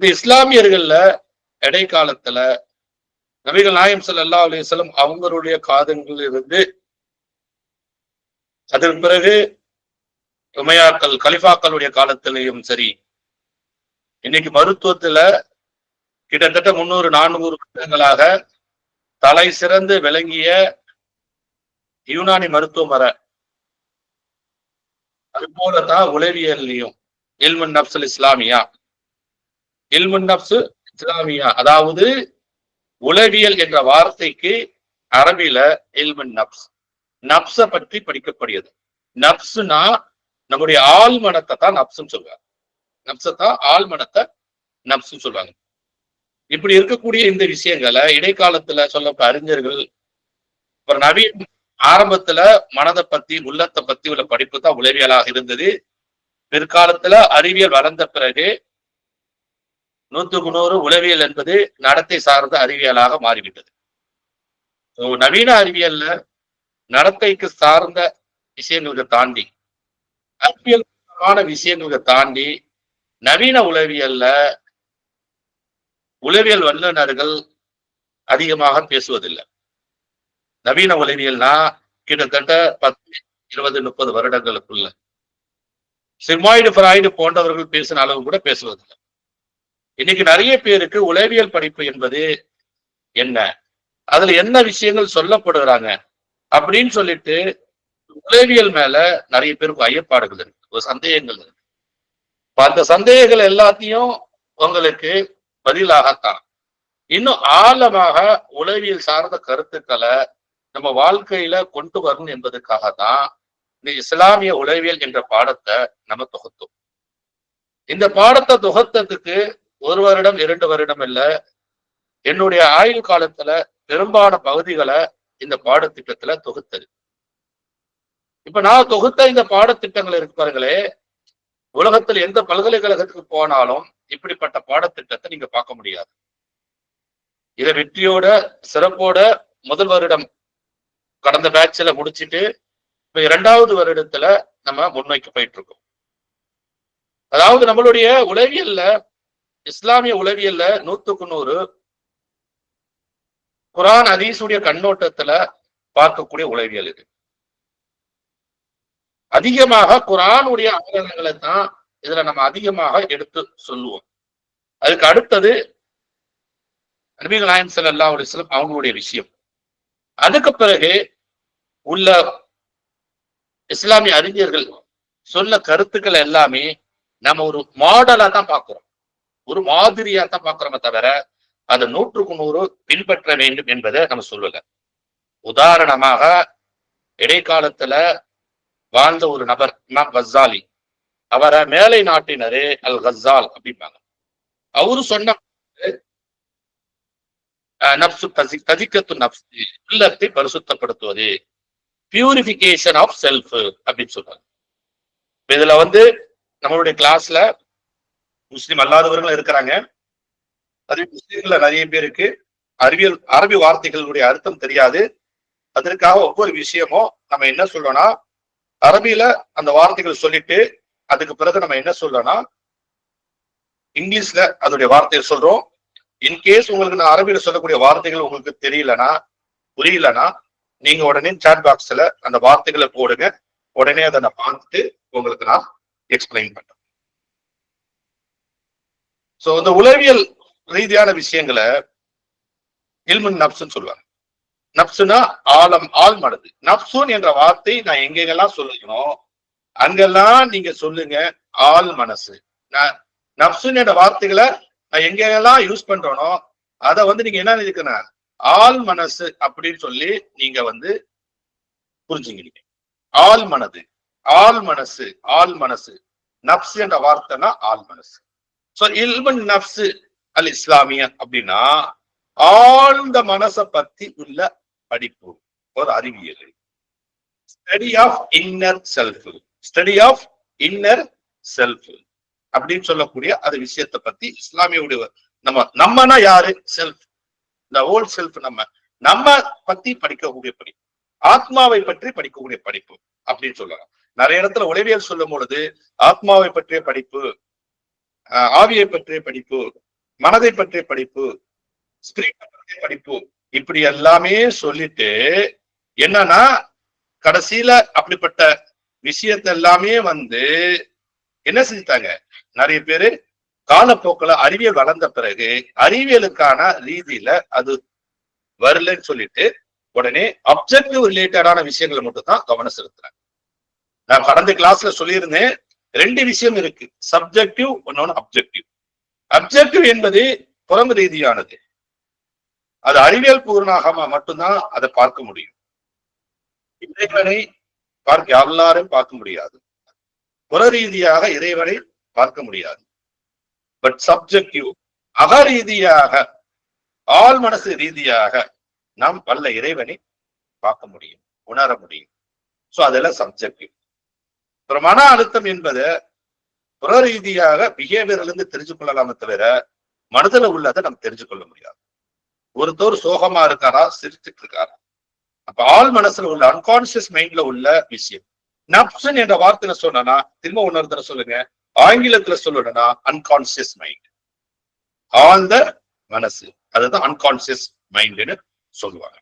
இந்த இஸ்லாமியர்கள்ல இடைக்காலத்துல நபிகள் நாயம் சல்லா அலைஹி அவங்களுடைய காதங்களில் இருந்து அதன் பிறகு உமையாக்கள் கலிஃபாக்களுடைய காலத்திலையும் சரி இன்னைக்கு மருத்துவத்துல கிட்டத்தட்ட முன்னூறு நானூறு வருடங்களாக தலை சிறந்து விளங்கிய யூனானி மருத்துவமரை அது போலதான் உளவியல்லையும் எல்மன் நப்சல் இஸ்லாமியா. இல்முன்னப்சு இஸ்லாமியா. அதாவது உளவியல் என்ற வார்த்தைக்கு அரபில இல்முன் நப்ஸ் நப்ச பற்றி படிக்கப்படுகிறது நப்சுனா நம்முடைய ஆழ்மனத்தை தான் நப்சுன்னு சொல்லுவாங்க நப்சத்தான் ஆழ்மனத்தை நப்சுன்னு சொல்லுவாங்க இப்படி இருக்கக்கூடிய இந்த விஷயங்களை இடைக்காலத்துல சொல்ல அறிஞர்கள் ஒரு நவீன ஆரம்பத்துல மனதை பத்தி உள்ளத்தை பத்தி உள்ள படிப்பு தான் உளவியலாக இருந்தது. பிற்காலத்துல அறிவியல் வளர்ந்த பிறகு நூற்றுக்கு நூறு உளவியல் என்பது நடத்தை சார்ந்த அறிவியலாக மாறிவிட்டது. நவீன அறிவியல்ல நடத்தைக்கு சார்ந்த விஷயங்களுக்கு தாண்டி அறிவியல் விஷயங்களுக்கு தாண்டி நவீன உளவியல்ல உளவியல் வல்லுநர்கள் அதிகமாக பேசுவதில்லை. நவீன உளவியல்னா கிட்டத்தட்ட பத்து இருபது முப்பது வருடங்களுக்குள்ள. சிர்மாய்டு பிராய்டு போன்றவர்கள் பேசின அளவு கூட பேசுவதில்லை. இன்னைக்கு நிறைய பேருக்கு உளவியல் படிப்பு என்பது என்ன? அதுல என்ன விஷயங்கள் சொல்லப்படுகிறாங்க? அப்படின்னு சொல்லிட்டு உளவியல் மேல நிறைய பேருக்கு ஐயப்பாடுகள் இருக்கு ஒரு சந்தேகங்கள் இருக்கு. இப்ப அந்த சந்தேகங்கள் எல்லாத்தையும் உங்களுக்கு பதிலாகத்தான். இன்னும் ஆழமாக உளவியல் சார்ந்த கருத்துக்களை நம்ம வாழ்க்கையில கொண்டு வரணும் என்பதற்காக தான் இந்த இஸ்லாமிய உளவியல் என்ற பாடத்தை நம்ம தொகுத்தோம். இந்த பாடத்தை தொகுத்ததுக்கு ஒரு வருடம் இரண்டு வருடம் இல்ல. என்னுடைய ஆயுள் காலத்துல பெரும்பாலான பகுதிகளை இந்த பாடத்திட்டத்துல தொகுத்தது. இப்ப நான் தொகுத்த இந்த பாடத்திட்டங்கள் இருக்கு பாருங்களே உலகத்தில் எந்த பல்கலைக்கழகத்துக்கு போனாலும் இப்படிப்பட்ட பாடத்திட்டத்தை நீங்க பார்க்க முடியாது. இதை வெற்றியோட சிறப்போட முதல் வருடம் கடந்த பேட்ச்ல முடிச்சிட்டு இப்ப இரண்டாவது வருடத்துல நம்ம முன்னோக்கி போயிட்டு இருக்கோம். அதாவது நம்மளுடைய உளவியல்ல இஸ்லாமிய உளவியல்ல நூத்துக்கு நூறு குரான் அதீசுடைய கண்ணோட்டத்துல பார்க்கக்கூடிய உளவியல் இது. அதிகமாக குரானுடைய ஆதாரங்களை தான் இதுல நம்ம அதிகமாக எடுத்து சொல்லுவோம். அதுக்கு அடுத்தது நபிகள் நாயன் ஸல்லல்லாஹு அலைஹி அவங்களுடைய விஷயம். அதுக்கு பிறகு உள்ள இஸ்லாமிய அறிஞர்கள் சொல்ல கருத்துக்கள் எல்லாமே நம்ம ஒரு மாடலா தான் பார்க்கிறோம். ஒரு மாதிரியா தான் பாக்குறோமே தவிர அந்த நூற்றுக்கு நூறு பின்பற்ற வேண்டும் என்பதை நம்ம சொல்லல. உதாரணமாக இடைக்காலத்துல வாழ்ந்த ஒரு நபர் இமாம் கசாலி அவரை மேலை நாட்டினரு அல் கசால் அப்படிம்பாங்க. அவரு சொன்ன நப்சு தசி ததிக்கத்து நப்சு உள்ளத்தை பரிசுத்தப்படுத்துவது பியூரிபிகேஷன் ஆஃப் செல்ஃப் அப்படின்னு சொல்றாங்க. இதுல வந்து நம்மளுடைய கிளாஸ்ல முஸ்லீம் அல்லாதவர்களும் இருக்கிறாங்க. அது முஸ்லீம்ல நிறைய பேருக்கு அறிவியல் அரபி வார்த்தைகளுடைய அர்த்தம் தெரியாது. அதற்காக ஒவ்வொரு விஷயமும் நம்ம என்ன சொல்லணும்னா அரபியில அந்த வார்த்தைகள் சொல்லிட்டு அதுக்கு பிறகு நம்ம என்ன சொல்றோம்னா இங்கிலீஷ்ல அதோடைய வார்த்தையை சொல்றோம். இன்கேஸ் உங்களுக்கு நான் அரபியில சொல்லக்கூடிய வார்த்தைகள் உங்களுக்கு தெரியலனா புரியலனா நீங்க உடனே சாட் பாக்ஸ்ல அந்த வார்த்தைகளை போடுங்க. உடனே அதை நான் பார்த்துட்டு உங்களுக்கு நான் எக்ஸ்பிளைன் பண்றேன். சோ இந்த உளவியல் ரீதியான விஷயங்களை இல்முன் நப்சுன்னு சொல்லுவாங்க. நப்சுனா ஆழம் ஆள் மனது நப்சுன் என்ற வார்த்தை நான் எங்கெங்கெல்லாம் சொல்லுகிறோம் அங்கெல்லாம் நீங்க சொல்லுங்க ஆள் மனசு. நான் நப்சுன் என்ற வார்த்தைகளை நான் எங்கெங்கெல்லாம் யூஸ் பண்றோனோ அதை வந்து நீங்க என்ன நினைக்கணும் ஆள் மனசு அப்படின்னு சொல்லி நீங்க வந்து புரிஞ்சுக்கிறீங்க. ஆள் மனது ஆள் மனசு ஆள் மனசு. நப்சு என்ற வார்த்தைனா ஆள் மனசு. இல்மன் நப்சு அல் இஸ்லாமிய அப்படின்னா ஆழ்ந்த மனசை பத்தி உள்ள படிப்பு ஒரு அறிவியல். Study of inner self study of inner self அப்படின்னு சொல்லக்கூடிய அது விஷயத்தை பத்தி இஸ்லாமியுடைய நம்ம நம்மனா யாரு? செல்ஃப் இந்த ஓல்ட் செல்ஃப் நம்ம. நம்ம பத்தி படிக்கக்கூடிய படிப்பு ஆத்மாவை பற்றி படிக்கக்கூடிய படிப்பு அப்படின்னு சொல்லலாம். நிறைய இடத்துல உளவியல் சொல்லும் பொழுது ஆத்மாவை பற்றிய படிப்பு ஆவியை பற்றிய படிப்பு மனதை பற்றிய படிப்பு ஸ்பிரிட் படிப்பு இப்படி எல்லாமே சொல்லிட்டு என்னன்னா கடைசியில அப்படிப்பட்ட விஷயத்த எல்லாமே வந்து என்ன செஞ்சுட்டாங்க? நிறைய பேரு காலப்போக்கில் அறிவியல் வளர்ந்த பிறகு அறிவியலுக்கான ரீதியில அது வரலன்னு சொல்லிட்டு உடனே அப்செக்டிவ் ரிலேட்டடான விஷயங்களை மட்டும் தான் கவனம் செலுத்துறாங்க. நான் கடந்த கிளாஸ்ல சொல்லியிருந்தேன் ரெண்டு விஷயம் இருக்கு. சப்ஜெக்டிவ் ஒன்னொன்னு அப்ஜெக்டிவ் அப்ஜெக்டிவ் என்பது புறம் ரீதியானது. அது அறிவியல் பூர்ணமாக மட்டும்தான் அதை பார்க்க முடியும். இறைவனை பார்க்க எல்லாரும் பார்க்க முடியாது. புற ரீதியாக இறைவனை பார்க்க முடியாது. பட் சப்ஜெக்டிவ் அகரீதியாக ஆள் மனசு ரீதியாக நாம் பல்ல இறைவனை பார்க்க முடியும் உணர முடியும். சோ அதெல்லாம் சப்ஜெக்டிவ் ஒரு மன அழுத்தம் என்பது புற ரீதியாக பிஹேவியர்ல இருந்து தெரிஞ்சு கொள்ளலாமே தவிர மனதுல உள்ளதை நம்ம தெரிஞ்சு கொள்ள முடியாது. ஒருத்தர் சோகமா இருக்காரா? சிரிச்சுட்டு இருக்காரா? அப்ப ஆள் மனசுல உள்ள அன்கான்சியஸ் மைண்ட்ல உள்ள விஷயம். நப்சன் என்ற வார்த்தையில சொன்னா திரும்ப உணர்தல சொல்லுங்க. ஆங்கிலத்துல சொல்லணும்னா அன்கான்சியஸ் மைண்ட் ஆழ்ந்த மனசு. அதுதான் அன்கான்சியஸ் மைண்ட்னு சொல்லுவாங்க.